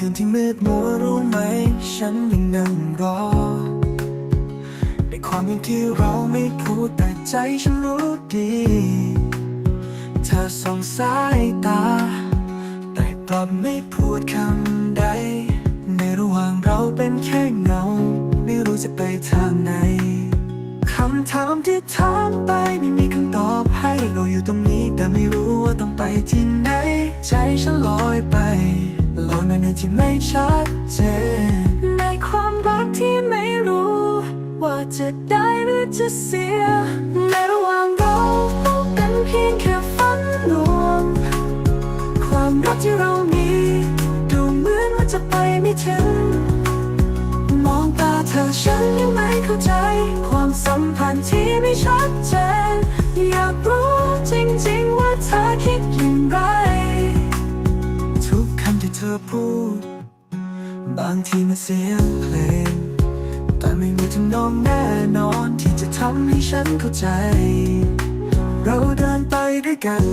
คืนที่มืดมัวรู้ไหม ฉันยังนั่งรอ ในความที่เราไม่พูดแต่ใจฉันรู้ดี เธอส่องสายตา แต่กลับไม่พูดคำใด ในระหว่างเราเป็นแค่เงา ไม่รู้จะไปทางไหนคำถามที่ถามไปไม่มีคำตอบให้เราอยู่ตรงนี้ แต่ไม่รู้ว่าต้องไปที่ไหน ใจฉันลอยไป ลอยมาในที่ไม่ชัดเจนในความรักที่ไม่รู้ ว่าจะได้หรือจะเสีย ในระหว่างเราเป็นเพียงแค่ฝันลวง ความรักที่เรามีดูเหมือนว่าจะไปไม่ถึง มองตาเธอฉันยังไม่เข้าใจ ความสัมพันธ์ที่ไม่ชัดเจน เธอพูด บางทีมันเสียงเพลง แต่ไม่มีทำนองแน่นอนที่จะทำให้ฉันเข้าใจ เราเดินไปด้วยกัน